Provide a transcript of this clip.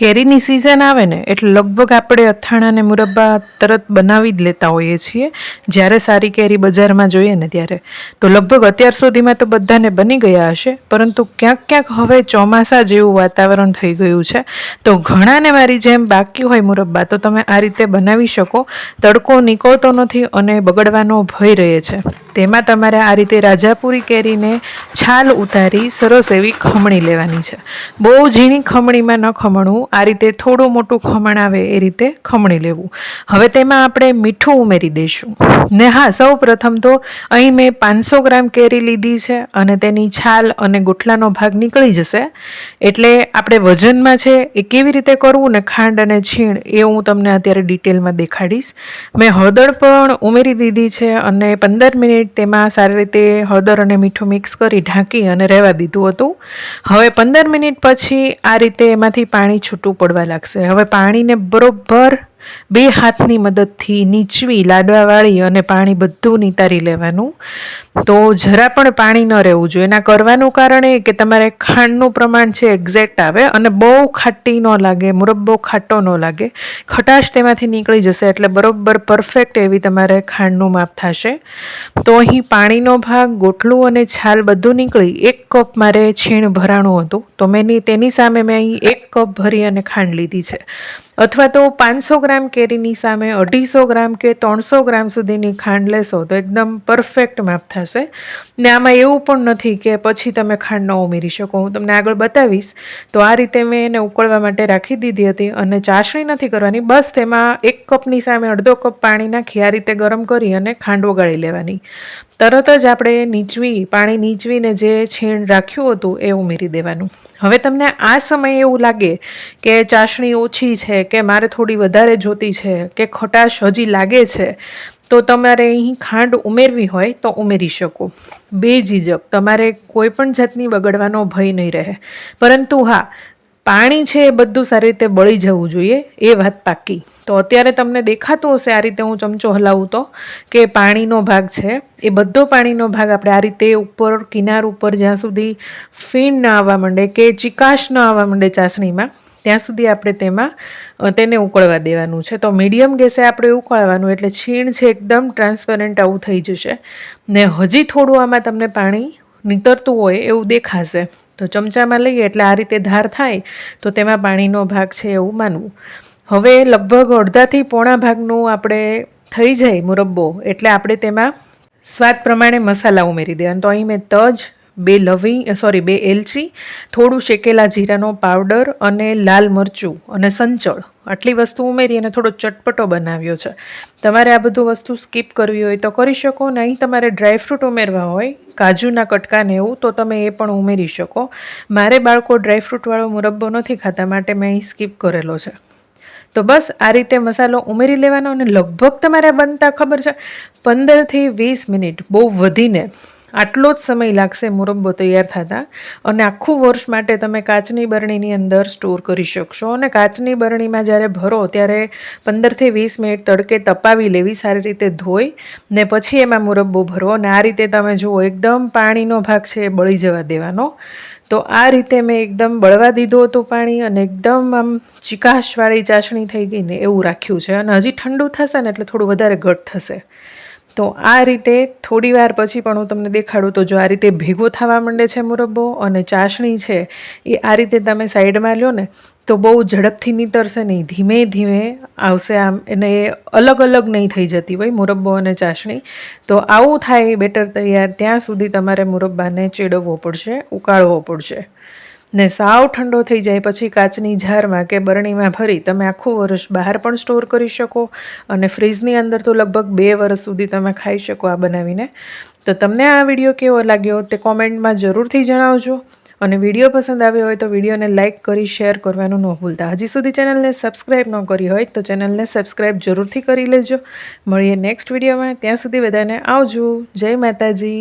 કેરીની સિઝન આવે ને, એટલે લગભગ આપણે અથાણાને મુરબ્બા તરત બનાવી જ લેતા હોઈએ છીએ. જ્યારે સારી કેરી બજારમાં જોઈએ ને ત્યારે. તો લગભગ અત્યાર સુધીમાં તો બધાને બની ગયા હશે, પરંતુ ક્યાંક ક્યાંક હવે ચોમાસા જેવું વાતાવરણ થઈ ગયું છે. તો ઘણાને મારી જેમ બાકી હોય મુરબ્બા, તો તમે આ રીતે બનાવી શકો. તડકો નીકળતો નથી અને બગડવાનો ભય રહે છે. તેમાં તમારે આ રીતે રાજાપુરી કેરીને છાલ ઉતારી સરસ એવી ખમણી લેવાની છે. બહુ ઝીણી ખમણીમાં ન ખમણવું આ રીતે થોડું મોટું ખમણ આવે એ રીતે ખમણી લેવું. હવે તેમાં આપણે મીઠું ઉમેરી દઈશું. ને હા, સૌ પ્રથમ તો અહીં મેં પાંચસો ગ્રામ કેરી લીધી છે અને તેની છાલ અને ગુઠલાનો ભાગ નીકળી જશે. એટલે આપણે વજનમાં છે એ કેવી રીતે કરવું ને ખાંડ અને છીણ એ હું તમને અત્યારે ડિટેલમાં દેખાડીશ. મેં હળદર પણ ઉમેરી દીધી છે અને પંદર મિનિટ તેમાં સારી રીતે હળદર અને મીઠું મિક્સ કરી ઢાંકી અને રહેવા દીધું હતું. હવે પંદર મિનિટ પછી આ રીતે એમાંથી પાણી છૂટું પડવા લાગશે. હવે પાણીને બરોબર બે હાથની મદદથી નીચવી લાડવા વાળી અને પાણી બધું નિતારી લેવાનું. તો જરા પણ પાણી ન રહેવું જોઈએ. એના કરવાનું કારણ એ કે તમારે ખાંડનું પ્રમાણ છે એક્ઝેક્ટ આવે અને બહુ ખાટી ન લાગે, મુરબ્બો ખાટો ન લાગે. ખટાશ તેમાંથી નીકળી જશે એટલે બરોબર પરફેક્ટ એવી તમારે ખાંડનું માપ થશે. તો અહીં પાણીનો ભાગ, ગોઠલું અને છાલ બધું નીકળી. એક કપ મારે છીણ ભરાણું હતું. તો મેં તેની સામે મેં અહીં એક કપ ભરી અને ખાંડ લીધી છે. અથવા તો પાંચસો ગ્રામ કેરીની સામે અઢીસો ગ્રામ કે ત્રણસો ગ્રામ સુધીની ખાંડ લેશો તો એકદમ પરફેક્ટ માપ થશે. ને આમાં એવું પણ નથી કે પછી તમે ખાંડ ન ઉમેરી શકો. હું તમને આગળ બતાવીશ. તો આ રીતે મેં એને ઉકળવા માટે રાખી દીધી હતી અને ચાસણી નથી કરવાની. બસ તેમાં એક કપની સામે અડધો કપ પાણી નાખી આ રીતે ગરમ કરી અને ખાંડ ઓગાળી લેવાની. તરત જ આપણે નીચવી, પાણી નીચવીને જે છીણ રાખ્યું હતું એ ઉમેરી દેવાનું. હવે તમને આ સમયે એવું લાગે કે ચાસણી ઓછી છે, કે મારે થોડી વધારે જોતી છે, કે ખટાશ હજી લાગે છે, તો તમારે અહીં ખાંડ ઉમેરવી હોય તો ઉમેરી શકો. બે ઝીઝક તમારે કોઈ પણ જાતની બગડવાનો ભય નહીં રહે. પરંતુ હા, પાણી છે એ બધું સારી રીતે બળી જવું જોઈએ, એ વાત પાકી તો અત્યારે તમને દેખાતું હશે આ રીતે હું ચમચો હલાવું તો, કે પાણીનો ભાગ છે, એ બધો પાણીનો ભાગ આપણે આ રીતે ઉપર, કિનાર ઉપર જ્યાં સુધી ફીણ ના આવવા માંડે કે ચિકાશ ન આવવા માંડે ચાસણીમાં, ત્યાં સુધી આપણે તેમાં તેને ઉકળવા દેવાનું છે. તો મીડિયમ ગેસે આપણે ઉકળવાનું, એટલે છીણ છે એકદમ ટ્રાન્સપરન્ટ આવું થઈ જશે. ને હજી થોડું આમાં તમને પાણી નીતરતું હોય એવું દેખાશે. તો ચમચામાં લઈએ એટલે આ રીતે ધાર થાય, તો તેમાં પાણીનો ભાગ છે એવું માનવું. હવે લગભગ અડધાથી પોણા ભાગનું આપણે થઈ જાય મુરબ્બો, એટલે આપણે તેમાં સ્વાદ પ્રમાણે મસાલા ઉમેરી દેવાના તો અહીં મેં તજ, બે લવિંગ સોરી બે એલચી, થોડું શેકેલા જીરાનો પાવડર અને લાલ મરચું અને સંચળ. આટલી વસ્તુ ઉમેરી અને થોડો ચટપટો બનાવ્યો છે. તમારે આ બધું વસ્તુ સ્કીપ કરવી હોય તો કરી શકો અહીં તમારે ડ્રાયફ્રૂટ ઉમેરવા હોય, કાજુના કટકા ને એવું, તો તમે એ પણ ઉમેરી શકો. મારે બાળકો ડ્રાયફ્રૂટવાળો મુરબ્બો નથી ખાતા, માટે મેં અહીં સ્કીપ કરેલો છે. તો બસ આ રીતે મસાલો ઉમેરી લેવાનો અને લગભગ તમારે બનતા ખબર છે પંદરથી વીસ મિનિટ બહુ વધીને આટલો જ સમય લાગશે મુરબ્બો તૈયાર થતાં અને આખું વર્ષ માટે તમે કાચની બરણીની અંદર સ્ટોર કરી શકશો અને કાચની બરણીમાં જ્યારે ભરો ત્યારે પંદરથી વીસ મિનિટ તડકે તપાવી લેવી, સારી રીતે ધોઈ ને પછી એમાં મુરબ્બો ભરો અને આ રીતે તમે જુઓ, એકદમ પાણીનો ભાગ છે એ બળી જવા દેવાનો. તો આ રીતે મેં એકદમ બળવા દીધું હતું પાણી અને એકદમ આમ ચિકાશવાળી ચાસણી થઈ ગઈ ને એવું રાખ્યું છે. અને હજી ઠંડુ થશે ને એટલે થોડું વધારે ઘટ થશે. તો આ રીતે થોડી વાર પછી પણ હું તમને દેખાડું તો જો આ રીતે ભેગો થવા માંડે છે મુરબ્બો અને ચાસણી છે, એ આ રીતે તમે સાઈડમાં લ્યો ને તો બહુ ઝડપથી નીતરશે નહીં. ધીમે ધીમે આવશે આમ એને અલગ અલગ નહીં થઈ જતી હોય, મુરબ્બો અને ચાસણી. તો આવું થાય બેટર તૈયાર ત્યાં સુધી તમારે મુરબ્બાને ચેડવવો પડશે, ઉકાળવો પડશે. ને સાવ ઠંડો થઈ જાય પછી કાચની જારમાં કે બરણીમાં ભરી તમે આખું વર્ષ બહાર પણ સ્ટોર કરી શકો અને ફ્રીજની અંદર તો લગભગ બે વર્ષ સુધી તમે ખાઈ શકો આ બનાવીને. તો તમને આ વીડિયો કેવો લાગ્યો તે કોમેન્ટમાં જરૂરથી જણાવજો. અને વીડિયો પસંદ આવ્યો હોય તો વિડીયોને લાઇક કરી, શેર કરવાનું ન ભૂલતા. હજી સુધી ચેનલને સબસ્ક્રાઈબ ન કરી હોય તો ચેનલને સબસ્ક્રાઈબ જરૂરથી કરી લેજો. મળીએ નેક્સ્ટ વિડીયોમાં. ત્યાં સુધી બધાને આવજો. જય માતાજી.